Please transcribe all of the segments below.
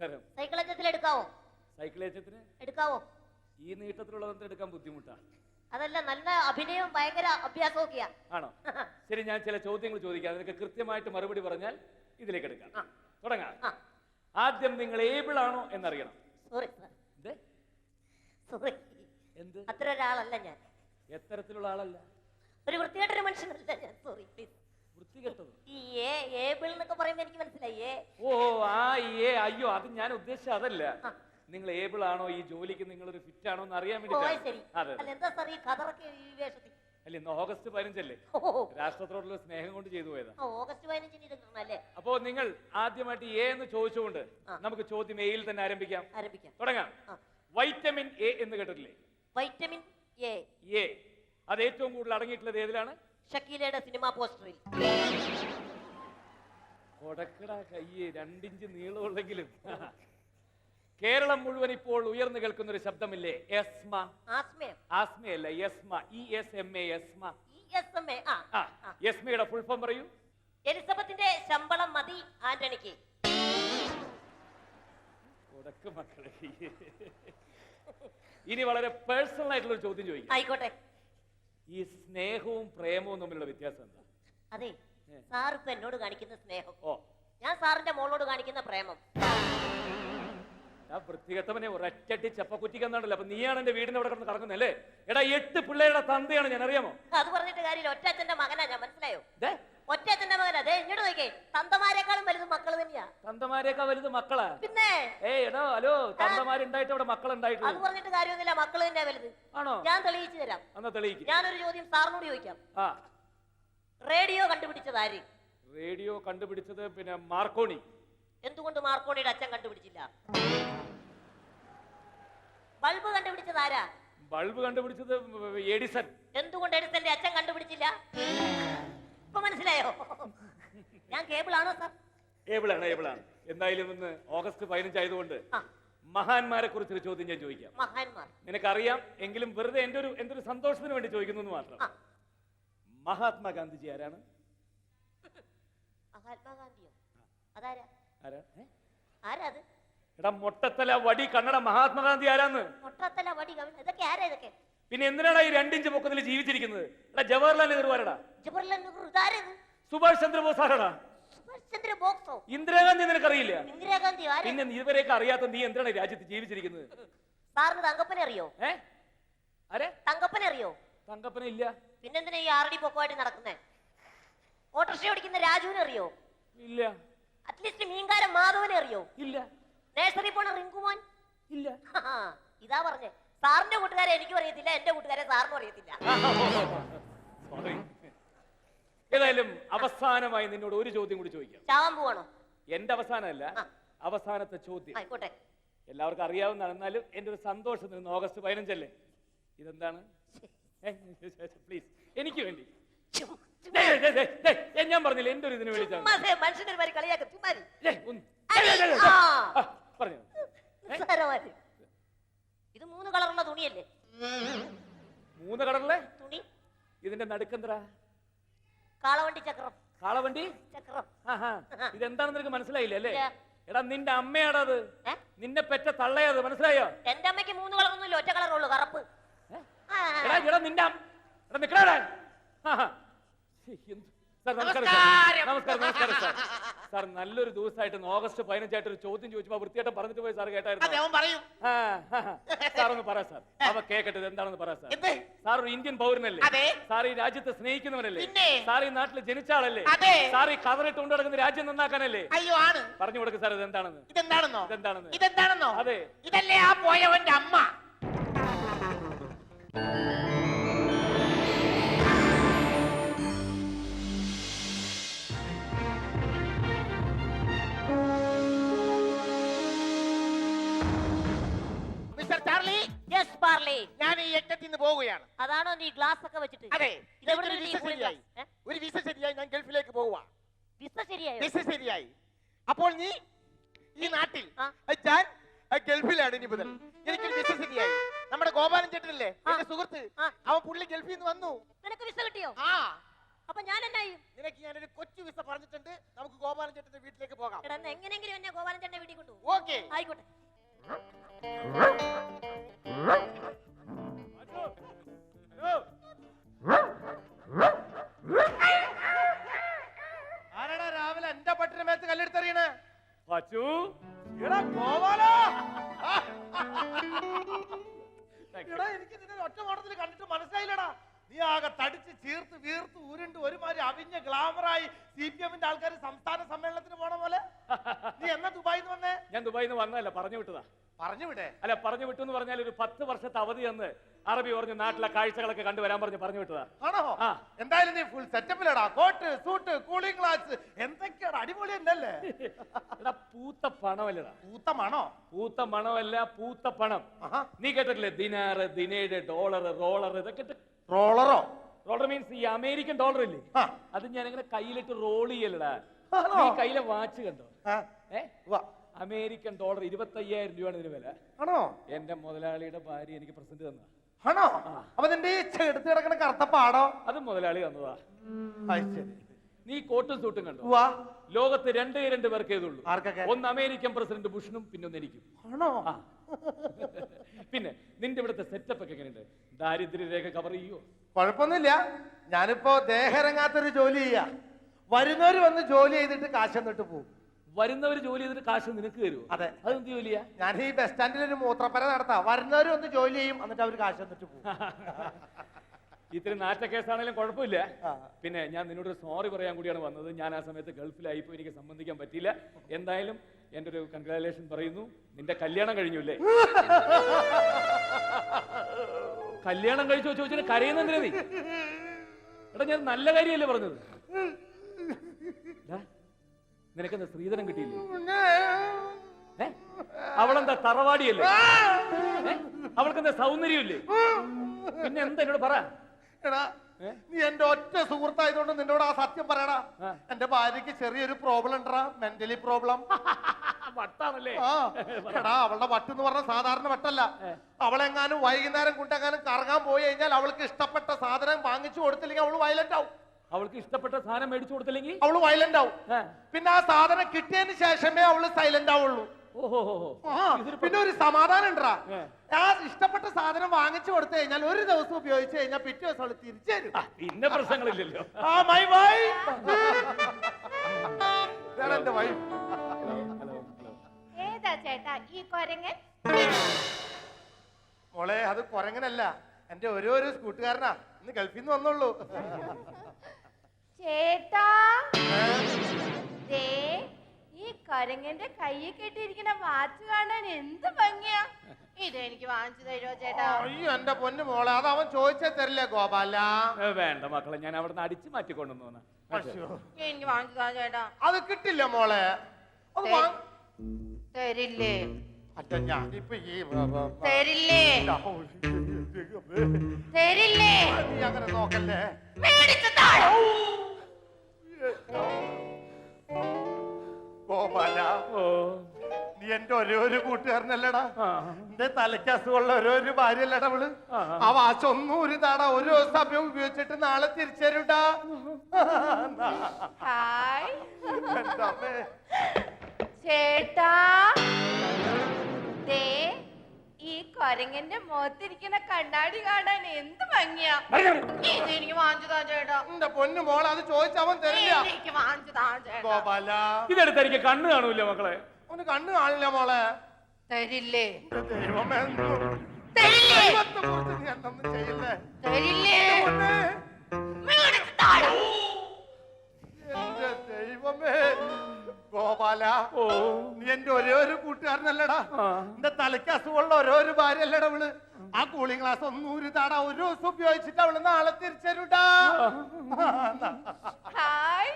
നമസ്കാരം cycle എടുക്കാവോ? Cycle എടുക്കാവോ? ഈ നീട്ടത്തിലുള്ളതെന്ത് എടുക്കാൻ ബുദ്ധിമുട്ടാ അതല്ല നല്ല അഭിനയവും ഭയങ്കര അഭ്യാസമൊക്കെയാ ആണോ? ശരി ഞാൻ ചില ചോദ്യങ്ങൾ ചോദിക്കാം. അതിനൊക്കെ കൃത്യമായിട്ട് മറുപടി പറഞ്ഞാൽ ഇതിലേക്ക് എടുക്കാം. തുടങ്ങാം. ആദ്യം നിങ്ങൾ ഏബിൾ ആണോ എന്നറിയണം. Sorry sorry. എന്ത്? അത്ര ഒരാളല്ല ഞാൻ. എത്തരത്തിലുള്ള ആളല്ല. ഒരു വൃത്തികെട്ടൊരു മനുഷ്യനല്ല ഞാൻ. Sorry please. വൃത്തികെട്ടത്. ഈ ഏ ഏബിൾ എന്നൊക്കെ പറയുമ്പോ എനിക്ക് മനസ്സിലായി. ഏ ഓ ആ ഏ അയ്യോ അത് ഞാൻ ഉദ്ദേശിച്ച അതല്ല. നിങ്ങൾ ഏബിൾ ആണോ ഈ ജോലിക്ക് നിങ്ങൾ ഒരു ഫിറ്റ് ആണോ എന്ന് അറിയാൻ വേണ്ടി ശരി. അതെ അല്ല എന്താ സാർ ഈ ഈ വേഷത്തിൽ? അല്ല ഇന്ന് ഓഗസ്റ്റ് പതിനഞ്ചല്ലേ? രാഷ്ട്രത്തോടുള്ള സ്നേഹം കൊണ്ട് ചെയ്തു പോയതാ. ഓഗസ്റ്റ് പതിനഞ്ചിന് അപ്പോ നിങ്ങൾ ആദ്യമായിട്ട് എ എന്ന് ചോദിച്ചുകൊണ്ട് നമുക്ക് ചോദ്യം എയിൽ തന്നെ ആരംഭിക്കാം. ആരംഭിക്കാം. തുടങ്ങാം. വൈറ്റമിൻ എ എന്ന് കേട്ടിട്ടില്ലേ? വൈറ്റമിൻ എ എ അത് ഏറ്റവും കൂടുതൽ അടങ്ങിയിട്ടുള്ളത് ഏതിലാണ്? ഷക്കീലയുടെ സിനിമാ പോസ്റ്ററിൽ. കൊടക്കട കയ്യ് രണ്ടിഞ്ച് നീളമുള്ളെങ്കിലും. കേരളം മുഴുവൻ ഇപ്പോൾ ഉയർന്നു കേൾക്കുന്ന ഒരു ശബ്ദമില്ലേ? എസ്മ. ആസ്മയം ആസ്മയല്ല ESMA. E S M A ESMA. E S M A ആ ആ ആ. ഫുൾ ഫോം പറയൂ. എലിസബത്തിന്റെ ശമ്പളം മതി ആന്റണിക്ക്. കൊടക്ക് മക്കളെ. ഇനി വളരെ പേഴ്സണൽ ആയിട്ടുള്ള ഒരു ചോദ്യം ചോദിക്കും. ആയിക്കോട്ടെ. ഈ സ്നേഹവും പ്രേമവും തമ്മിലുള്ള വ്യത്യാസം എന്താ? അതെ. സാർ ഇപ്പൊ എന്നോട് കാണിക്കുന്ന സ്നേഹം. ഓ. ഞാൻ സാറിന്റെ മോളോട് കാണിക്കുന്ന പ്രേമം. ഞാൻ വൃത്തികെട്ടവനെ ഒരറ്റട്ടി ചപ്പക്കുറ്റിക്കെന്നാണല്ലോ അപ്പൊ നീയാണ് എന്റെ വീടിന്റെ അവിടെ കിടന്ന് കറങ്ങുന്നല്ലേ എടാ എട്ട് പിള്ളേരുടെ തന്തയാണ് ഞാൻ അറിയാമോ? അത് പറഞ്ഞിട്ട് കാര്യമില്ല ഒറ്റച്ഛന്റെ മകനാ ഞാൻ മനസ്സിലായോ? ഒറ്റച്ഛന്റെ മകൻ അതെ ഇങ്ങോട്ട് നോക്കേ തന്തമാരെക്കാളും വലുത് മക്കൾ തന്നെയാ. തന്തമാരെയൊക്കെ വലുത് മക്കളാ? പിന്നെ? ഏയ് എടോ ഹലോ തന്തമാരുണ്ടായിട്ട് അവിടെ അത് മക്കളുണ്ടായിട്ടുള്ളൂ പറഞ്ഞിട്ട് കാര്യമൊന്നുമില്ല മക്കൾ തന്നെ വലുത്. ആണോ? ഞാൻ തെളിയിച്ചു തരാം. എന്നാ തെളിയിക്ക്. ഞാനൊരു ചോദ്യം സാറിനോട് ചോദിക്കാം. ആ. റേഡിയോ കണ്ടുപിടിച്ചത് ആര്? റേഡിയോ കണ്ടുപിടിച്ചത് പിന്നെ മാർക്കോണി. എന്തുകൊണ്ട് മാർക്കോണിയുടെ അച്ഛൻ കണ്ടുപിടിച്ചില്ല? ബൾബ് കണ്ടുപിടിച്ചത് ആരാ? ബൾബ് കണ്ടുപിടിച്ചത് എഡിസൺ എന്തുകൊണ്ട് എഡിസന്റെ അച്ഛൻ കണ്ടുപിടിച്ചില്ല? ഇപ്പൊ മനസ്സിലായോ? ഞാൻ കേബിൾ ആണോ സാർ? കേബിൾ ആണ് എന്തായാലും ഇന്ന് ഓഗസ്റ്റ് പതിനഞ്ചായതുകൊണ്ട് ആ. മഹാന്മാരെ കുറിച്ചൊരു ചോദ്യം ഞാൻ ചോദിക്കാം. മഹാന്മാർ. നിനക്കറിയാം എങ്കിലും വെറുതെ എന്റെ ഒരു എന്റെ ഒരു സന്തോഷത്തിന് വേണ്ടി ചോദിക്കുന്നു എന്ന് മാത്രം. ആ. മഹാത്മാഗാന്ധിജി ആരാണ്? മഹാത്മാഗാന്ധിയോ? അതാരാ? ആരാ? ഏ? ആരാ അത് എടാ മൊട്ടത്തല വടി കണ്ണട മഹാത്മാഗാന്ധി ആരാന്ന്? മുട്ടത്തല വടി ഇതൊക്കെ ആരാ ഇതൊക്കെ? പിന്നെ എന്തിനാണ് ഈ രണ്ടിഞ്ച് പൊക്കത്തിൽ ജീവിച്ചിരിക്കുന്നത്? എടാ ജവഹർലാൽ നെഹ്റു ആരടാ? ജവഹർലാൽ നെഹ്റു ഇതാരത് സുഭാഷ് ചന്ദ്രബോസ് ആരടാ? ഇന്ദിരാഗാന്ധി നിനക്കറിയില്ല ഇന്ദിരാഗാന്ധി പിന്നെ ഇതുവരെയൊക്കെ ഇവരെയൊക്കെ അറിയാത്ത നീ എന്തിനാണ് രാജ്യത്ത് ജീവിച്ചിരിക്കുന്നത്? സാറിന് തങ്കപ്പനെ അറിയോ? ഏ? ആരെ? തങ്കപ്പനെ അറിയോ? തങ്കപ്പനെ ഇല്ല. പിന്നെന്തിനാ ഈ ആറടി പൊക്കമായിട്ട് നടക്കുന്നേ? ഓട്ടോറിക്ഷ ഓടിക്കുന്ന രാജുവിനെ അറിയോ? ഇല്ല. അറ്റ്ലീസ്റ്റ് മീൻകാരൻ മാധവനെ അറിയോ? ഇല്ല. നേഴ്സറി പോണ റിങ്കുമോൻ ഇല്ല. ഇതാ പറഞ്ഞേ. സാറിന്റെ കൂട്ടുകാരെ എനിക്കും അറിയത്തില്ല എന്റെ കൂട്ടുകാരെ സാറിനും അറിയത്തില്ല. ഏതായാലും അവസാനമായി നിന്നോട് ഒരു ചോദ്യം കൂടി ചോദിക്കാം. ചാവാൻ പോവാണോ? എന്റെ അവസാനമല്ല. അവസാനത്തെ ചോദ്യം. ആയിക്കോട്ടെ. എല്ലാവർക്കും അറിയാവുന്നതാണ്. എന്നാലും എന്റെ ഒരു സന്തോഷം നിന്ന് ഓഗസ്റ്റ് പതിനഞ്ചല്ലേ? ഇതെന്താണ്? പ്ലീസ് എനിക്ക് വേണ്ടി. ഞാൻ പറഞ്ഞില്ല എന്റെ ഒരു ഇതിന് വേണ്ടി കളിയാക്കും പറഞ്ഞോ. ഇത് മൂന്ന് കളറുള്ള തുണിയല്ലേ? മൂന്ന് കളറിലെ? തുണി. ഇതിന്റെ നടുക്കെന്തരാ കാളവണ്ടി ചക്രം. കാളവണ്ടി? ചക്രം. ഇതെന്താണെന്ന് നിനക്ക് മനസ്സിലായില്ല അല്ലേ. എടാ നിന്റെ അമ്മയാടത്? നിന്നെ പെറ്റ തള്ളയത് മനസ്സിലായോ? എന്റെ അമ്മയ്ക്ക് മൂന്ന് കളറൊന്നുമില്ല ഒറ്റ കളറുള്ളൂ കറുപ്പ്. എടാ നിന്റെ എടാ നിക്കടാ നമസ്കാരം സാർ. നമസ്കാരം. നമസ്കാരം നമസ്കാരം സാർ സാർ നല്ലൊരു ദിവസമായിട്ട് ഓഗസ്റ്റ് പതിനഞ്ചായിട്ട് ഒരു ചോദ്യം ചോദിച്ചപ്പോ വൃത്തിയായിട്ട് പറഞ്ഞിട്ട് പോയി സാർ അതെ കേട്ടായിരുന്നു അവൻ പറയും ആ, ആ, ആ. സാർ ഒന്ന് പറ സാർ അവ കേക്കട്ടെ ഇത് എന്താണെന്ന് പറ സാർ എന്ത്? സാർ ഒരു ഇന്ത്യൻ പൗരനല്ലേ അതെ. സാർ ഈ രാജ്യത്തെ സ്നേഹിക്കുന്നവനല്ലേ പിന്നെ? സാർ ഈ നാട്ടിൽ ജനിച്ച ആളല്ലേ അതെ. സാർ ഈ കവറിട്ട് കൊണ്ടു നടക്കുന്ന രാജ്യം നന്നാക്കാനല്ലേ അയ്യോ ആണ് പറഞ്ഞു കൊടുക്ക് സാർ ഇത് എന്താണെന്ന് ഇതെന്താണെന്നോ ഇതെന്താണെന്ന്? ഇതെന്താണെന്നോ അതെ. ഇതല്ലേ ആ പോയവന്റെ അമ്മ ചാർലി യെസ് പാർലി ഞാൻ ഈ യജ്ഞത്തിൽ നിന്ന് പോവുകയാണ്. അതാണോ നീ ഗ്ലാസ് ഒക്കെ വെച്ചിട്ട്? അതെ ഇതെവിടെ നിന്ന് വിസ ശരിയായി. ഒരു വിസ ശരിയായി ഞാൻ ഗൾഫിലേക്ക് പോവുക വിസ ശരിയായി? വിസ ശരിയായി. അപ്പോൾ നീ ഈ നാട്ടിൽ ഞാൻ ഗൾഫിലാണ് ഇനി മുതൽ. എനിക്കൊരു വിസ ശരിയായി. നമ്മുടെ ഗോപാലൻ ചേട്ടനല്ലേ. എന്റെ സുഹൃത്ത്. അവൻ പുള്ളി ഗൾഫിൽ നിന്ന് വന്നു. നിനക്ക് വിസ കിട്ടിയോ? ആ. അപ്പൊ ഞാൻ എന്നായി നിനക്ക് ഞാനൊരു കൊച്ചു വിസ പറഞ്ഞിട്ടുണ്ട്. നമുക്ക് ഗോപാലൻ ചേട്ടന്റെ വീട്ടിലേക്ക് പോകാം. എങ്ങനെയെങ്കിലും എന്നെ ഗോപാലൻ ചേട്ടന്റെ വീട്ടിൽ കൊണ്ടുപോകും. ഓക്കെ. ആയിക്കോട്ടെ. ആരാടാ രാവിലെ എന്റെ പട്ടിന് മേത്ത് കല്ലെടുത്തെറിയണേ? പച്ചു. എടാ ഗോപാലാ. എടാ എനിക്ക് നിന്നെ ഒറ്റ ഓട്ടത്തിൽ കണ്ടിട്ട് മനസ്സിലായില്ലടാ. നീ ആകെ തടിച്ച് ചീർത്ത് വീർത്ത് ഉരുണ്ട് ഒരുമാതിരി അവിഞ്ഞ ഗ്ലാമറായി സി പി എമ്മിന്റെ ആൾക്കാർ സംസ്ഥാന സമ്മേളനത്തിന് പോണ പോലെ? നീ എന്നാ ദുബായിന്ന് വന്നേ? ഞാൻ ദുബായിന്ന് വന്നതല്ല പറഞ്ഞു വിട്ടതാ. പറഞ്ഞു വിടെ അല്ല പറഞ്ഞു വിട്ടു എന്ന് പറഞ്ഞാൽ ഒരു പത്ത് വർഷത്തെ അവധി എന്ന് അറബി പറഞ്ഞ് നാട്ടിലെ കാഴ്ചകളൊക്കെ കണ്ടുവരാൻ പറഞ്ഞ് പറഞ്ഞു വിട്ടതാ ആണോ? എന്തായാലും നീ ഫുൾ സെറ്റപ്പിലടാ കോട്ട് സൂട്ട് കൂളിംഗ് ഗ്ലാസ് എന്തൊക്കെയാണ് അടിപൊളി എന്നല്ലേ എടാ പൂത്ത പണമല്ലടാ. പൂത്തമാണോ പൂത്ത മണമല്ല പൂത്ത പണം. നീ കേട്ടിട്ടില്ലേ? ദിനാറ് ദിനേഴ് ഡോളർ റോളർ ഇതൊക്കെ റോളറോ? റോളർ മീൻസ് ഈ അമേരിക്കൻ ഡോളർ ഇല്ലേ? അത് ഞാൻ ഇങ്ങനെ കയ്യിലിട്ട് റോൾ ചെയ്യലടാ. നീ കയ്യിലെ വാച്ച് കണ്ടോ? ഏ. അമേരിക്കൻ ഡോളർ ഇരുപത്തി അയ്യായിരം രൂപയാണ് ഇതിന് വില. ആണോ? എന്റെ മുതലാളിയുടെ ഭാര്യ എനിക്ക് പ്രസന്റ് തന്ന. ആണോ? അപ്പൊ നിന്റെ ഈ ചെടുത്ത് കറുത്ത പാടോ? അത് മുതലാളി തന്നതാ. അത് ശരി. നീ കോട്ടും സൂട്ടും കണ്ടു? വാ ലോകത്ത് രണ്ടേ രണ്ട് പേർക്കേ ഇതുള്ളൂ. ആർക്കൊക്കെ? ഒന്ന് അമേരിക്കൻ പ്രസിഡന്റ് ബുഷനും പിന്നെ ഒന്ന് എനിക്കും. ആണോ? ആ. പിന്നെ നിന്റെ ഇവിടുത്തെ സെറ്റപ്പ് ഒക്കെ എങ്ങനെയുണ്ട്? ദാരിദ്ര്യരേഖ കവർ ചെയ്യോ കുഴപ്പമൊന്നുമില്ല. ഞാനിപ്പോ ദേഹരങ്ങാത്തൊരു ജോലി ചെയ്യാ. വരുന്നവര് വന്ന് ജോലി ചെയ്തിട്ട് കാശ് എന്നിട്ട് പോകും വരുന്നവർ ജോലി ചെയ്തിട്ട് കാശ് നിനക്ക് തരുമോ അതെ. അത് എന്ത് ജോലിയാ? ഞാൻ ഈ ബസ് സ്റ്റാൻഡിൽ ഒരു മൂത്രപ്പര നടത്താം. വരുന്നവര് ഒന്ന് ജോലി ചെയ്യും എന്നിട്ട് അവർ കാശ് തന്നിട്ട് പോകും. ഇത്തിരി നാറ്റ കേസാണെങ്കിലും കുഴപ്പമില്ല. പിന്നെ ഞാൻ നിന്നോട് സോറി പറയാൻ കൂടിയാണ് വന്നത്. ഞാൻ ആ സമയത്ത് ഗൾഫിലായിപ്പോ എനിക്ക് സംബന്ധിക്കാൻ പറ്റിയില്ല. എന്തായാലും എന്റെ ഒരു കൺഗ്രാലേഷൻ പറയുന്നു. നിന്റെ കല്യാണം കഴിഞ്ഞു അല്ലേ? കല്യാണം കഴിച്ചു ചോദിച്ചിട്ട് കരയുന്നെന്തിനാ നീ? എടാ ഞാൻ നല്ല കാര്യമല്ലേ പറഞ്ഞത്? നിനക്കെന്താ സ്ത്രീധനം കിട്ടിയില്ലേ? ഏ? അവളെന്താ തറവാടിയല്ലേ? ഏ? അവൾക്കെന്താ സൗന്ദര്യമില്ലേ? പിന്നെ എന്താ എന്നോട് പറ. എടാ ഏ? നീ എന്റെ ഒറ്റ സുഹൃത്തായതുകൊണ്ട് നിന്നോട് ആ സത്യം പറയടാ. ആ. എന്റെ ഭാര്യക്ക് ചെറിയൊരു പ്രോബ്ലം ഉണ്ടടാ മെന്റലി പ്രോബ്ലം വട്ടാണല്ലേ? ആ. എടാ അവളുടെ വട്ടെന്ന് പറഞ്ഞ സാധാരണ വട്ടല്ല. അവളെങ്ങാനും വൈകുന്നേരം കൊണ്ടെങ്ങാനും കറങ്ങാൻ പോയി കഴിഞ്ഞാൽ അവൾക്ക് ഇഷ്ടപ്പെട്ട സാധനം വാങ്ങിച്ചു കൊടുത്തില്ലെങ്കിൽ അവൾ വയലന്റ് ആവും. അവൾക്ക് ഇഷ്ടപ്പെട്ട സാധനം മേടിച്ചു കൊടുത്തില്ലെങ്കിൽ? അവൾ വയലന്റ് ആവും. ഏ. പിന്നെ ആ സാധനം കിട്ടിയതിന് ശേഷമേ അവൾ സൈലന്റ് ആവുള്ളൂ. ഓഹോ. ആ, പിന്നെ ഒരു സമാധാനം ഉണ്ടാ ഏ. ആ ഇഷ്ടപ്പെട്ട സാധനം വാങ്ങിച്ചു കൊടുത്തു കഴിഞ്ഞാൽ ഒരു ദിവസം ഉപയോഗിച്ചു കഴിഞ്ഞാൽ പിറ്റേ ദിവസം അവൾ തിരിച്ചു തരും. പിന്നെ പ്രശ്നങ്ങളില്ലല്ലോ. ആ മൈ വൈ എന്റെ വൈഫ് ഏതാ ചേട്ടാ ഈ കൊരങ്ങൻ? മോളെ അത് കൊരങ്ങനല്ല. എന്റെ ഓരോരോ കൂട്ടുകാരനാ ഇന്ന് ഗൾഫിൽ നിന്ന് വന്നുള്ളൂ ചേട്ടാ. ദേ ഈ കൊരങ്ങന്റെ കയ്യിൽ കെട്ടിയിരിക്കുന്ന വാച്ച് കാണാൻ എന്ത് ഭംഗിയാ. ഇത് എനിക്ക് വാങ്ങിച്ചു തരുമോ ചേട്ടാ? അയ്യോ എന്റെ പൊന്നു മോളെ അത് അവൻ ചോദിച്ചേ തരില്ലേ ഗോപാല? ഏ, വേണ്ട മക്കളെ ഞാൻ അവിടുന്ന് അടിച്ചു മാറ്റിക്കൊണ്ടു പോന്ന എനിക്ക് വാങ്ങിച്ചു താ ചേട്ടാ. അത് കിട്ടില്ല മോളെ. അത് തരില്ലേ? ഞാൻ ഞാനിപ്പോ ഈ വ- വ- വ- തരില്ലേ? തരില്ലേ? നീ അങ്ങനെ നോക്കല്ലേ? മേടിച്ചു താഴെ. ഗോപാല നീ എന്റെ ഒരേ ഒരു കൂട്ടുകാരനല്ലടാ. എന്റെ തലയ്ക്ക് അസുഖമുള്ള ഓരോ ഒരു ഭാര്യയല്ലടാ അവൾ ആ. ഒന്നും ഒരു താട ഒരു സമയം ഉപയോഗിച്ചിട്ട് നാളെ തിരിച്ചരുടാ. ചേട്ടാ. ദേ ഈ കൊരങ്ങന്റെ മുഖത്തിരിക്കുന്ന കണ്ണാടി കാണാൻ എന്ത് ഭംഗിയാ. എനിക്ക് വാങ്ങിച്ചു താ ചേട്ടാ. എന്റെ പൊന്നു മോൾ അത് ചോദിച്ചവൻ തരില്ല. ഗോപാല. ഇതെടുത്ത് എനിക്ക് കണ്ണ് കാണൂല മക്കളെ? അവന് കണ്ണ് കാണില്ല മോളെ. തരില്ലേ? ദൈവമേ തരില്ലേ? ദൈവത്തെ കുറിച്ച് നീ എന്തൊന്നും ചെയ്യില്ലേ? തരില്ലേ? എന്റെ ദൈവമേ. ഗോപാല ഓ. നീ എന്റെ ഒരേ ഒരു കൂട്ടുകാരനല്ലടാ. എന്റെ തലയ്ക്ക് അസുഖമുള്ള ഓരോ ഒരു ഭാര്യ അല്ലടാ അവൾ. ആ കൂളിംഗ് ഗ്ലാസ് ഒന്നും ഒരു താടാ ഒരു ദിവസം ഉപയോഗിച്ചിട്ട് അവൾ നാളെ തിരിച്ചരുടാ. ഹായ്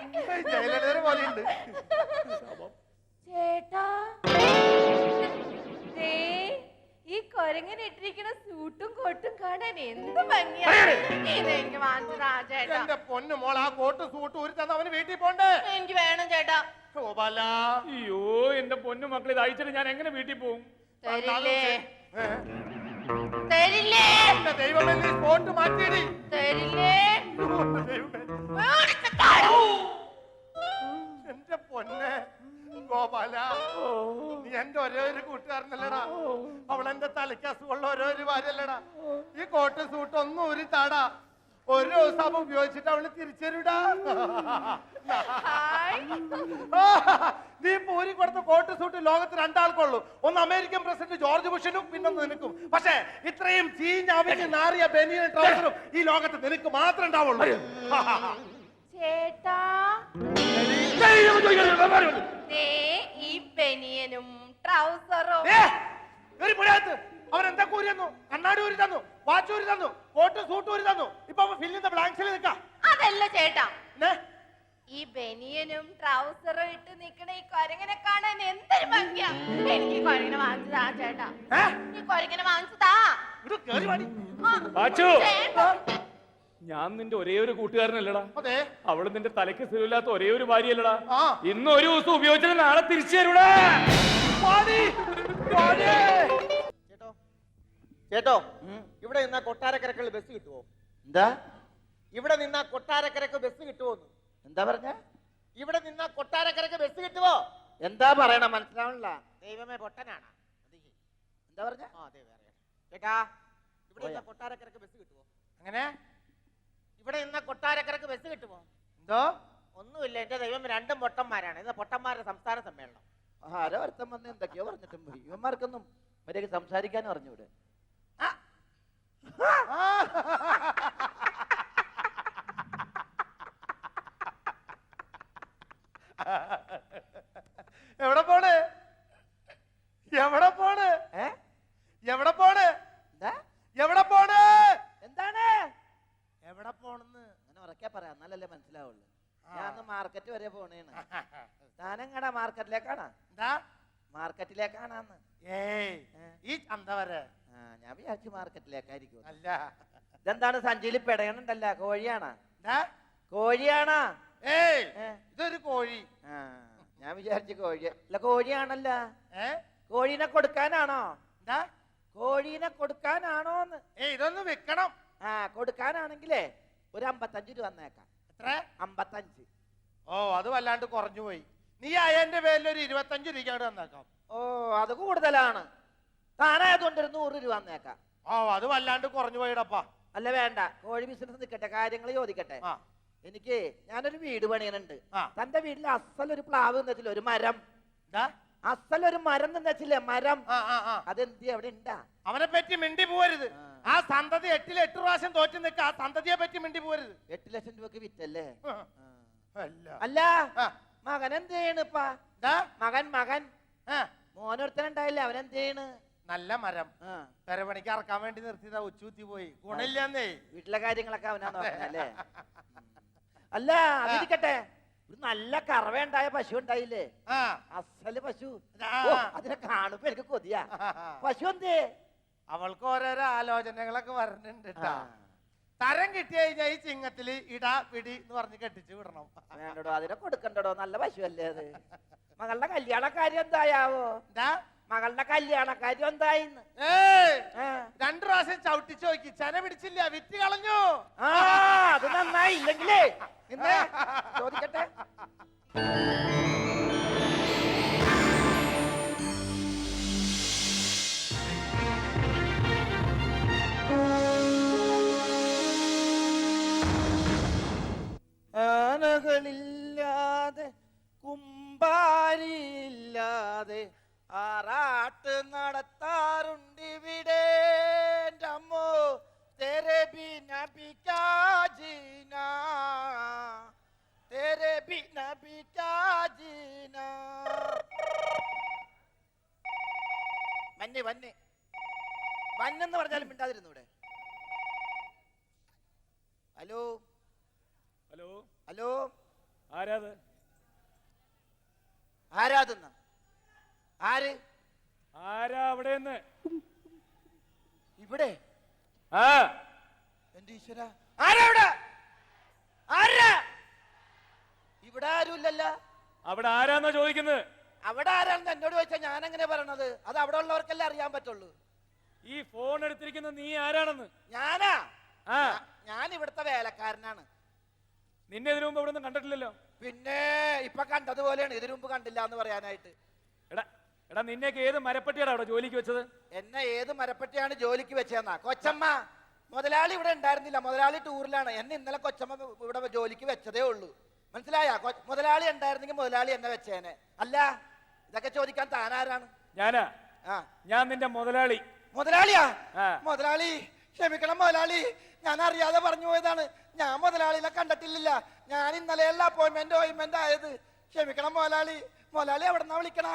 പോലെയുണ്ട് ചേട്ടാ. ദേ ഈ കൊരങ്ങൻ ഇട്ടിരിക്കുന്ന സൂട്ടും കോട്ടും കാണാൻ എന്ത് ഭംഗിയാ. ഇത് എനിക്ക് ചേട്ടാ. എന്റെ പൊന്നു മോൾ ആ കോട്ട് സൂട്ട് ഒരു തന്ന അവന് വീട്ടിൽ പോണ്ടേ? എനിക്ക് വേണം ചേട്ടാ. ഗോപാല. അയ്യോ എന്റെ പൊന്നു മക്കൾ ഇത് അയച്ചിട്ട് ഞാൻ എങ്ങനെ വീട്ടിൽ പോകും തരില്ലേ? ഏ? തരില്ലേ? എന്റെ ദൈവമേ നീ സ്പോട്ട് മാറ്റിയടി. തരില്ലേ? ദൈവമേ. ഔ! എന്റെ പൊന്നെ ഗോപാല. നീ എന്റെ ഒരേ ഒരു കൂട്ടുകാരനല്ലടാ. അവൾ എന്റെ തലയ്ക്ക് അസുഖമുള്ള ഒരേ ഒരു ഭാര്യയല്ലടാ. ഈ കോട്ട് സൂട്ട് ഒന്നും ഒരു താടാ ഒരു ദിവസം ഉപയോഗിച്ചിട്ട് അവൾ തിരിച്ചരുടാ. നീ പൂരി കൊടുത്ത കോട്ട് സൂട്ട് ലോകത്ത് രണ്ടാൾക്കുള്ളൂ. ഒന്ന് അമേരിക്കൻ പ്രസിഡന്റ് ജോർജ് ബുഷനും പിന്നൊന്ന് നിനക്കും. പക്ഷേ ഇത്രയും ചീഞ്ഞാവിഞ്ഞ് നാറിയ ബെനിയൻ ട്രൗസറും ഈ ലോകത്ത് നിനക്ക് മാത്രമേ ഉണ്ടാവുള്ളൂ. ചേട്ടാ. ഈ ബനിയനും ട്രൗസറും. ഒരു പുഴയത്ത് അവൻ എന്താ കൂരി തന്നു? കണ്ണാടി ഊരി തന്നു വാച്ച് ഊരി തന്നു കോട്ട് സൂട്ട് ഊരി തന്നു. ഇപ്പൊ അവൻ ഫില്ലിന്റെ ബ്ലാങ്ക്സിൽ നിൽക്കാം അതല്ല ചേട്ടാ. ഈ ബനിയനും ട്രൗസറും ഇട്ട് നിക്കണ ഈ കൊരങ്ങനെ കാണാൻ എന്തൊരു ഭംഗിയാ. എനിക്ക് ഈ കൊരങ്ങനെ വാങ്ങിച്ചതാ ചേട്ടാ? ഈ കൊരങ്ങനെ വാങ്ങിച്ചതാ. ഞാൻ നിന്റെ ഒരേ ഒരു കൂട്ടുകാരനല്ലടാ. അവൾ നിന്റെ തലയ്ക്ക് സ്ഥിരമില്ലാത്ത ഒരേ ഒരു ഭാര്യയല്ലടാ. അല്ലടാ ഇന്ന് ഒരു ദിവസം ഉപയോഗിച്ചിട്ട് നാളെ തിരിച്ചു തരൂടാ. വാടി, വാടി. ചേട്ടോ ചേട്ടോ ഇവിടെ നിന്നാ കൊട്ടാരക്കരക്കുള്ള ബസ് കിട്ടുമോ എന്താ? ഇവിടെ നിന്നാ കൊട്ടാരക്കരക്ക് ബസ് കിട്ടുമോ എന്താ പറഞ്ഞ? ഇവിടെ നിന്നാ കൊട്ടാരക്കരക്ക് ബസ് കിട്ടുമോ എന്താ പറയണ? മനസ്സിലാവണില്ല. ദൈവമേ പൊട്ടനാണ്. എന്താ പറഞ്ഞ? ആ ദൈവം ചേട്ടാ ഇവിടെ നിന്നാ. കൊട്ടാരക്കരക്ക് ബസ് കിട്ടുമോ അങ്ങനെ ഇവിടെ നിന്നാ കൊട്ടാരക്കരക്ക് ബസ് കിട്ടുമോ എന്തോ? ഒന്നുമില്ല എന്റെ ദൈവം രണ്ടും പൊട്ടന്മാരാണ്. ഇത് പൊട്ടന്മാരുടെ സംസ്ഥാന സമ്മേളനം. ആരോ അർത്ഥം വന്ന് എന്തൊക്കെയോ പറഞ്ഞിട്ടും ഇവന്മാർക്കൊന്നും മര്യാദ സംസാരിക്കാനും അറിഞ്ഞൂടെ? എവിടെ പോണ്? എവിടെ പോണ്? എവിടെ പോണ്? എവിടെ പോണ്? എന്താണ്? എവിടെ പോണെന്ന്? അങ്ങനെ ഉറക്കെ പറയാം എന്നാലല്ലേ മനസ്സിലാവുള്ളൂ. ഞാൻ മാർക്കറ്റ് വരെ പോണേണ്. താനെങ്ങടാ മാർക്കറ്റിലേക്കാണാ എന്താ? മാർക്കറ്റിലേക്കാണാന്ന് ഏയ് ഈ ചന്ത വരെ. ഞാൻ വിചാരിച്ചു മാർക്കറ്റിലേക്കായിരിക്കും അല്ല. ഇതെന്താണ് സഞ്ചിയിൽ പെടയണുണ്ടല്ല കോഴിയാണാ? കോഴിയാണാ? ഏയ് ഇതൊരു കോഴി. ആ ഞാൻ വിചാരിച്ചു കോഴി. അല്ല കോഴിയാണല്ല. ഏ? കോഴീനെ കൊടുക്കാനാണോ? എന്താ കോഴീനെ കൊടുക്കാനാണോന്ന്? ഏയ് ഇതൊന്ന് വെക്കണം ആ കൊടുക്കാനാണെങ്കിലേ ഒരു അമ്പത്തഞ്ച് രൂപ വന്നേക്കാം എത്ര? അമ്പത്തഞ്ച്. ഓ അത് വല്ലാണ്ട് കുറഞ്ഞു പോയി നീ അയ്യന്റെ പേരിൽ ഒരു ഇരുപത്തഞ്ച് രൂപ തന്നേക്കാം. ഓ അത് കൂടുതലാണ്. താനായതുകൊണ്ട് ഒരു നൂറ് രൂപ വന്നേക്കാം ഓ അത് വല്ലാണ്ട് കുറഞ്ഞു പോയിടപ്പാ. അല്ല വേണ്ട. കോഴി ബിസിനസ് നിൽക്കട്ടെ കാര്യങ്ങൾ ചോദിക്കട്ടെ. എനിക്ക് ഞാനൊരു വീട് പണിയനുണ്ട്. തന്റെ വീട്ടിൽ അസലൊരു പ്ലാവ് നിന്നില്ല ഒരു മരം. അസലൊരു മരം നിന്നില്ലേ മരം? അതെന്തി അവിടെ ഉണ്ടാ? അവനെ പറ്റി മിണ്ടി പോവരുത്. ആ. സന്തതി എട്ടിൽ എട്ട് പ്രാവശ്യം തോറ്റു നിൽക്ക ആ സന്തതിയെ പറ്റി മിണ്ടി പോവരുത്. എട്ട് ലക്ഷം രൂപക്ക് വിറ്റല്ലേ. അല്ല. മകൻ എന്ത്? ചെയ്യണിപ്പാ മകൻ. മകൻ മോനൊരുത്തനുണ്ടായില്ലേ അവനെന്ത് ചെയ്യണ്? നല്ല മരം. പെരപണിക്ക് ഇറക്കാൻ വേണ്ടി നിർത്തിയതാ ഉച്ചൂത്തി പോയി. ഗുണില്ലെന്നേ വീട്ടിലെ കാര്യങ്ങളൊക്കെ അവനാ നോക്കണല്ലേ? അല്ല അതിരിക്കട്ടെ. ഒരു നല്ല കറവയുണ്ടായ പശു ഉണ്ടായില്ലേ? അസൽ പശു. അതിനെ കാണുമ്പോ എനിക്ക് കൊതിയാ. പശു എന്തേ? അവൾക്ക് ഓരോരോ ആലോചനകളൊക്കെ വരണുണ്ട്. തരം കിട്ടി കഴിഞ്ഞാൽ ഈ ചിങ്ങത്തിൽ ഇടാ പിടി എന്ന് പറഞ്ഞ് കെട്ടിച്ചു വിടണം. വേണ്ടടോ അതിനെ കൊടുക്കണ്ടടോ. നല്ല പശു അല്ലേ അത്. മകളുടെ കല്യാണ കാര്യം എന്തായാവോ? എന്താ? മകളുടെ കല്യാണ കാര്യം എന്തായിന്ന്. രണ്ടു പ്രാവശ്യം ചവിട്ടിച്ചു നോക്കി. ചെന പിടിച്ചില്ല വിറ്റ് കളഞ്ഞു. ആ അത് നന്നായി. ഇല്ലെങ്കിലേ നിന്നെ ചോദിക്കട്ടെ? ആനകളില്ലാതെ കുമ്പാരിയില്ലാതെ ആറാട്ട് നടത്താറുണ്ടിവിടെ അമ്മോ തേരെ ബി നബിക്കാജീന തേരെ ബി നബിക്കാജീന വന്നെ വന്നെ. വന്നെന്ന് പറഞ്ഞാലും മിണ്ടാതിരുന്നു ഇവിടെ? ഹലോ? ഹലോ? ഹലോ? ആരാത്? ആരാത്? ആര്? ആരാ അവിടെ ഇവിടെ? ആ. എന്റെ ഈശ്വര. ആരാ ഇവിടെ ആരാ? ഇവിടെ ആരുമില്ലല്ല അവിടെ ആരാന്നാ ചോദിക്കുന്നത് അവിടെ ആരാണെന്ന് എന്നോട് ചോദിച്ചാൽ ഞാൻ എങ്ങനെ പറയണത്? അത് അവിടെ ഉള്ളവർക്കല്ലേ അറിയാൻ പറ്റുള്ളൂ. ഈ ഫോൺ എടുത്തിരിക്കുന്ന നീ ആരാണെന്ന്? ഞാനാ? ആ. ഞാൻ ഇവിടുത്തെ വേലക്കാരനാണ്. നിന്നെ ഇതിനു മുമ്പ് ഇവിടെ ഒന്നും കണ്ടിട്ടില്ലല്ലോ? പിന്നെ ഇപ്പൊ കണ്ടതുപോലെയാണ്. ഇതിനു മുമ്പ് കണ്ടില്ല എന്ന് പറയാനായിട്ട്. എടാ എടാ നിന്നെയൊക്കെ ഏത് മരപ്പെട്ടിയാണ് അവിടെ ജോലിക്ക് വെച്ചത്? എന്നെ ഏത് മരപ്പെട്ടിയാണ് ജോലിക്ക് വെച്ചതെന്നാ? കൊച്ചമ്മ മുതലാളി ഇവിടെ ഉണ്ടായിരുന്നില്ല. മുതലാളി ടൂറിലാണ്. എന്നെ ഇന്നലെ കൊച്ചമ്മ ഇവിടെ ജോലിക്ക് വെച്ചതേ ഉള്ളൂ. മനസ്സിലായ? മുതലാളി ഉണ്ടായിരുന്നെങ്കിൽ മുതലാളി എന്നെ വെച്ചേനെ. അല്ല ഇതൊക്കെ ചോദിക്കാൻ താനാരാണ്? ഞാനാ? ആ. ഞാൻ നിന്റെ മുതലാളി. മുതലാളിയാ? മുതലാളി ക്ഷമിക്കണം മുതലാളി. ഞാൻ അറിയാതെ പറഞ്ഞു പോയതാണ്. ഞാൻ മുതലാളിനെ കണ്ടിട്ടില്ല. ഞാൻ ഇന്നലെയല്ല അപ്പോയിന്റ്മെന്റ് ഓയിന്റ്മെന്റ് ആയത്. ക്ഷമിക്കണം മുതലാളി. മുതലാളി എവിടെന്നാ വിളിക്കണ?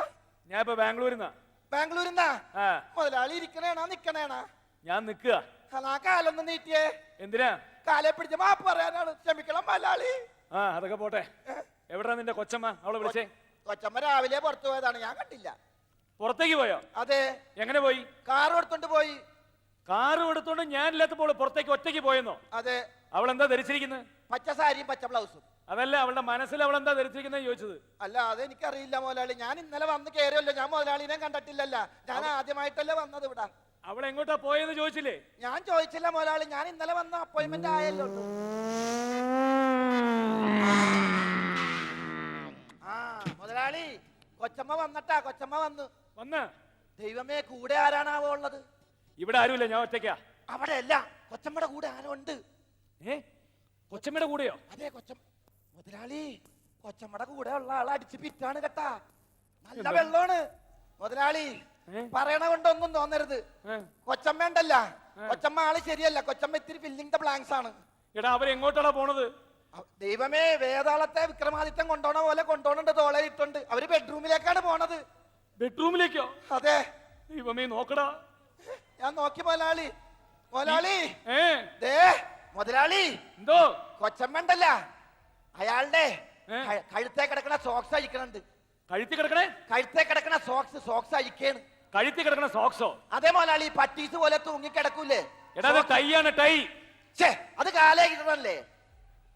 ഞാൻ ഇപ്പൊ ബാംഗ്ലൂരിൽ നിന്നാ ബാംഗ്ലൂരിന്നാ? ആ. മുതലാളി ഇരിക്കണേണാ നിക്കണേണാ? ഞാൻ നിക്കുക അതാ കാലൊന്ന് നീട്ടിയേ. എന്തിനാ? കാലെ പിടിച്ച മാപ്പ് പറയാനാണ്. ക്ഷമിക്കണം മലയാളി ആ അതൊക്കെ പോട്ടെ. എവിടാ നിന്റെ കൊച്ചമ്മ? അവളെ വിളിച്ചേ. കൊച്ചമ്മ രാവിലെ പുറത്തു പോയതാണ് ഞാൻ കണ്ടില്ല. പുറത്തേക്ക് പോയോ? അതെ. എങ്ങനെ പോയി? കാർ എടുത്തോണ്ട് പോയി. കാർ എടുത്തോണ്ട് ഞാനില്ലാത്തപ്പോൾ പുറത്തേക്ക് ഒറ്റയ്ക്ക് പോയെന്നോ? അതെ. അവൾ എന്താ ധരിച്ചിരിക്കുന്നത് പച്ച സാരിയും പച്ച ബ്ലൗസും. അതല്ല അവളുടെ മനസ്സിൽ അവൾ എന്താ ധരിച്ചിരിക്കുന്നത് ചോദിച്ചത്? അല്ല അതെനിക്കറിയില്ല മുതലാളി. ഞാൻ ഇന്നലെ വന്ന് കയറിയല്ലോ ഞാൻ മുതലാളിനെ കണ്ടിട്ടില്ലല്ല. ഞാൻ ആദ്യമായിട്ടല്ലേ വന്നത് ഇവിടെ. അവൾ എങ്ങോട്ടാ പോയെന്ന് ചോദിച്ചില്ലേ? ഞാൻ ചോദിച്ചില്ല മുതലാളി. ഞാൻ ഇന്നലെ വന്ന അപ്പോയിന്റ്മെന്റ് ആയല്ലോ ആ മുതലാളി കൊച്ചമ്മ വന്നട്ടാ കൊച്ചമ്മ വന്നു. വന്ന്? ദൈവമേ കൂടെ ആരാണാവോ ഉള്ളത്? ഇവിടെ ആരുമില്ല ഞാൻ ഒറ്റയ്ക്കാ. അവിടെ അല്ല കൊച്ചമ്മയുടെ കൂടെ ആരോ ഉണ്ട് ഏ? കൊച്ചമ്മയുടെ കൂടെയോ? അതെ കൊച്ചമ്മ മുതലാളി കൊച്ചമ്മയുടെ കൂടെ ഉള്ള ആളെ അടിച്ച് പിറ്റാണ് കേട്ടാ. നല്ല? വെള്ളമാണ്. മുതലാളി? പറയണ കൊണ്ടൊന്നും തോന്നരുത്? കൊച്ചമ്മ ഉണ്ടല്ല. കൊച്ചമ്മ ആൾ ശരിയല്ല. കൊച്ചമ്മ ഇത്തിരി ഫില്ലിംഗ് ദ ബ്ലാങ്ക്സ് ആണ്. എടാ പോണത്? ദൈവമേ വേതാളത്തെ വിക്രമാദിത്യം കൊണ്ടോണ പോലെ കൊണ്ടോണുണ്ട് തോളയിട്ടുണ്ട് അവർ ബെഡ്റൂമിലേക്കാണ് പോണത്. ബെഡ്റൂമിലേക്കോ അതെ. ദൈവമേ നോക്കടാ. ഞാൻ നോക്കി മുതലാളി. മുതലാളി. ദേ മുതലാളി. എന്തോ? കൊച്ചമ്മ ഉണ്ടല്ല. അയാളുടെ കഴുത്തെ കിടക്കണ സോക്സ് അഴിക്കണുണ്ട്. കഴുത്തി കിടക്കണേ? കഴുത്തെ കിടക്കണ സോക്സ് സോക്സ് അഴിക്കാണ്. കഴുത്തി കിടക്കണ സോക്സോ അതേ മുതലാളി പട്ടീസ് പോലെ തൂങ്ങി കിടക്കൂലേ എടാ അത് ടൈയാണ് ടൈ. ഛേ അത് കാലേ കിട്ടണല്ലേ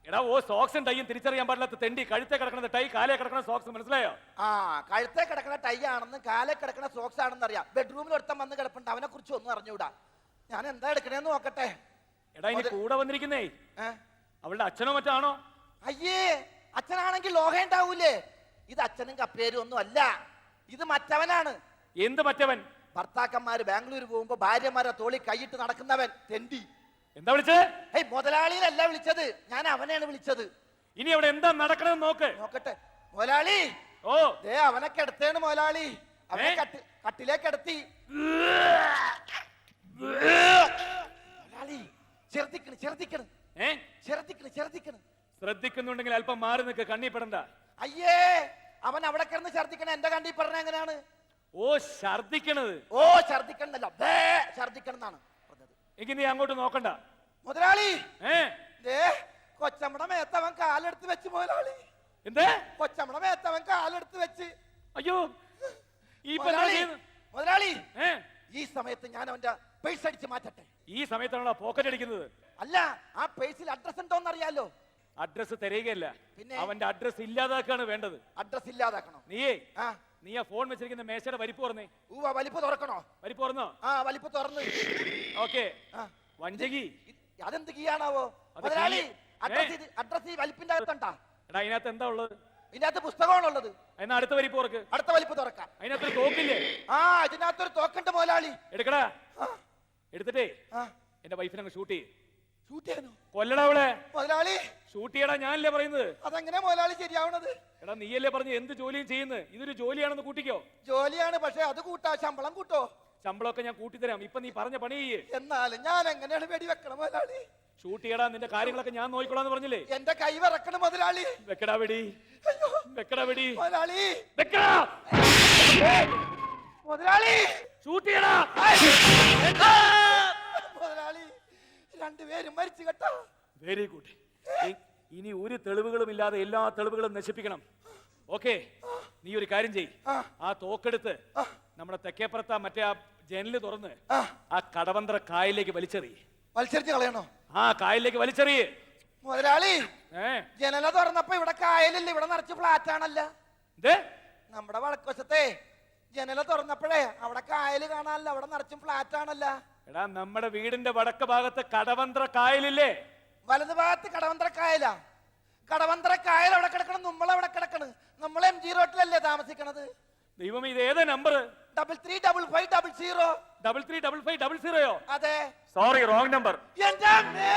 എടാ ഓ സോക്സും ടൈയും തിരിച്ചറിയാൻ പാടില്ലാത്ത തെണ്ടി കഴുത്തെ കിടക്കണത് ടൈ കാലേ കിടക്കണ സോക്സ് മനസ്സിലായോ? ആ കഴുത്തെ കിടക്കണ ടൈ ആണെന്ന് കാലേ കിടക്കണ സോക്സ് ആണെന്ന് അറിയാം ബെഡ്റൂമിൽ ഒരുത്തം വന്ന് കിടപ്പുണ്ട്. അവനെ കുറിച്ച് ഒന്നും അറിഞ്ഞൂടാ ഞാൻ എന്താ എടുക്കണേന്ന് നോക്കട്ടെ. എടാ ഇനി കൂടെ വന്നിരിക്കുന്നേ. അവളുടെ അച്ഛനോ മറ്റാണോ? അയ്യേ അച്ഛനാണെങ്കിൽ ലോഹ ഉണ്ടാവൂലേ ഇത് അച്ഛനും കപ്പേരും ഒന്നും അല്ല. ഇത് മറ്റവനാണ്. എന്ത് മറ്റവൻ? ഭർത്താക്കന്മാര് ബാംഗ്ലൂർ പോകുമ്പോ ഭാര്യമാരെ തോളി കൈയിട്ട് നടക്കുന്നവൻ തെണ്ടി. എന്താ വിളിച്ചത്? ഏയ് മുതലാളിയിലല്ല വിളിച്ചത്. ഞാൻ അവനെയാണ് വിളിച്ചത്. ഇനി അവിടെ എന്താ നടക്കണമെന്ന് നോക്ക്. നോക്കട്ടെ. മുതലാളി. ഓ. ദേ അവനെ കിടത്തേണ് മുതലാളി. അവനെ? കട്ടി കട്ടിലേക്ക് കിടത്തി മുതലാളി ചെറുതിക്കണ് ചെറുതിക്കണ്. ഏ? ചെറുതിക്കണ് ചെറുതിക്കണ്. ശ്രദ്ധിക്കുന്നുണ്ടെങ്കിൽ അല്പം മാറി നിൽക്ക് കണ്ണി കണ്ണിപ്പെടണ്ട അയ്യേ അവൻ അവിടെ കിടന്ന് ഛർദിക്കണ എന്റെ കണ്ണി പെടണ എങ്ങനെയാണ് ഓ ഛർദിക്കണത് ഓ ഛർദിക്കണമെന്നല്ല ബേ ഛർദിക്കണം എന്നാണ് പറഞ്ഞത്. എങ്കിൽ നീ അങ്ങോട്ട് നോക്കണ്ട. മുതലാളി! ഏ? കൊച്ചമ്മടെ മേത്തവൻ കാലെടുത്ത് വെച്ച് മുതലാളി. എന്തേ? കൊച്ചമ്മടെ മേത്തവൻ കാലെടുത്ത് വെച്ച്. അയ്യോ ഈ മുതലാളി ഈ സമയത്ത് ഞാൻ അവന്റെ പേഴ്സ് അടിച്ച് മാറ്റട്ടെ. ഈ സമയത്താണോ പോക്കറ്റ് അടിക്കുന്നത്? അല്ല ആ പേഴ്സിൽ അഡ്രസ് ഉണ്ടോന്ന് അറിയാലോ അഡ്രസ് തരികയല്ല. പിന്നെ? അവന്റെ അഡ്രസ് ഇല്ലാതാക്കാണ് വേണ്ടത്. അഡ്രസ് ഇല്ലാതാക്കണോ? നീയേ ആ. നീ ആ ഫോൺ വെച്ചിരിക്കുന്ന മേശയുടെ വരിപ്പ് പറഞ്ഞേ ഊവ വലിപ്പ് തുറക്കണോ? വലിപ്പ് തുറന്നോ? ആ വലിപ്പ് തുറന്ന്. ഓക്കെ. ആ. വഞ്ചകി. ഇത് അതെന്ത് കീയാണാവോ? അത് മുതലാളി അഡ്രസ് ഏ? ഇത് അഡ്രസ് ഈ വലിപ്പിന്റെ അകത്തുണ്ടാ. എടാ അതിനകത്ത് എന്താ ഉള്ളത്? ഇതിനകത്ത് പുസ്തകമാണുള്ളത് എന്നാ അടുത്ത വലിപ്പ് തുറക്ക്. അടുത്ത വലിപ്പ് തുറക്കാം. അതിനകത്ത് തോക്കില്ലേ? ആ ഇതിനകത്തൊരു തോക്കുണ്ട് മുതലാളി. എടുക്കടാ. എടുത്തിട്ടേ. ആ. എന്റെ വൈഫിനെ ഷൂട്ട് ചെയ്യ്. ഷൂട്ട് കൊല്ലടാ അവളെ. മുതലാളി. ഷൂട്ട് ചെയ്യടാ ഞാനല്ലേ പറയുന്നത്? അതെങ്ങനെ മുതലാളി ശരിയാവണത്? എടാ നീയല്ലേ പറഞ്ഞു എന്ത് ജോലിയും ചെയ്യുന്നത് ഇതൊരു ജോലിയാണെന്ന് കൂട്ടിക്കോ. ജോലിയാണ് പക്ഷെ അത് കൂട്ടാ ശമ്പളം കൂട്ടോ? ശമ്പളമൊക്കെ ഞാൻ കൂട്ടിത്തരാം. ഇപ്പൊ നീ പറഞ്ഞ പണി ചെയ്യ്. എന്നാലും ഞാൻ എങ്ങനെയാണ് വെടിവെക്കണം മുതലാളി? ഷൂട്ട് ചെയ്യടാ നിന്റെ കാര്യങ്ങളൊക്കെ ഞാൻ നോക്കിക്കോളാന്ന് പറഞ്ഞില്ലേ? എന്റെ കൈ വിറക്കണം മുതലാളി. വെക്കടാ വെടി. വെക്കടാ വെടി. മുതലാളി. വെക്കടാ. മുതലാളി. ഷൂട്ട് ചെയ്യടാ രണ്ടുപേരും മരിച്ചു കേട്ടോ. വെരി ഗുഡ് ഇനി ഒരു തെളിവുകളും ഇല്ലാതെ എല്ലാ തെളിവുകളും നശിപ്പിക്കണം. ഓക്കെ നീ ഒരു കാര്യം ചെയ് ആ. തോക്കെടുത്ത് നമ്മുടെ തെക്കേപ്പുറത്ത് മറ്റേ ആ ജനൽ തുറന്ന് ആ. കടവന്ത്ര കായലിലേക്ക് വലിച്ചെറി. വലിച്ചെറിഞ്ഞ് കളയണോ? ആ കായലിലേക്ക് വലിച്ചെറിയേ മുതലാളി ജനല തുറന്നപ്പോ ഇവിടെ കായലില്ല ഇവിടെ നിറച്ച് ഫ്ലാറ്റ് ആണല്ല. നമ്മുടെ വടക്കുവശത്തെ ജനല തുറന്നപ്പോഴേ അവിടെ കായൽ കാണാനല്ല അവിടെ നിറച്ചും ഫ്ലാറ്റ് ആണല്ല. എടാ നമ്മുടെ വീടിന്റെ വടക്ക് ഭാഗത്ത് കടവന്ത്ര കായലില്ലേ? വലതു ഭാഗത്ത് കടവന്ത്ര കായലാ. കടവന്ത്ര കായൽ അവിടെ കിടക്കണം നമ്മൾ അവിടെ കിടക്കണ്. നമ്മൾ എം ജി റോട്ടിലല്ലേ താമസിക്കണത്. ദൈവം ഇത് ഏത് number double three double five double zero double three double five double സീറോയോ അതെ. സോറി റോങ് നമ്പർ എന്റെ അമ്മേ!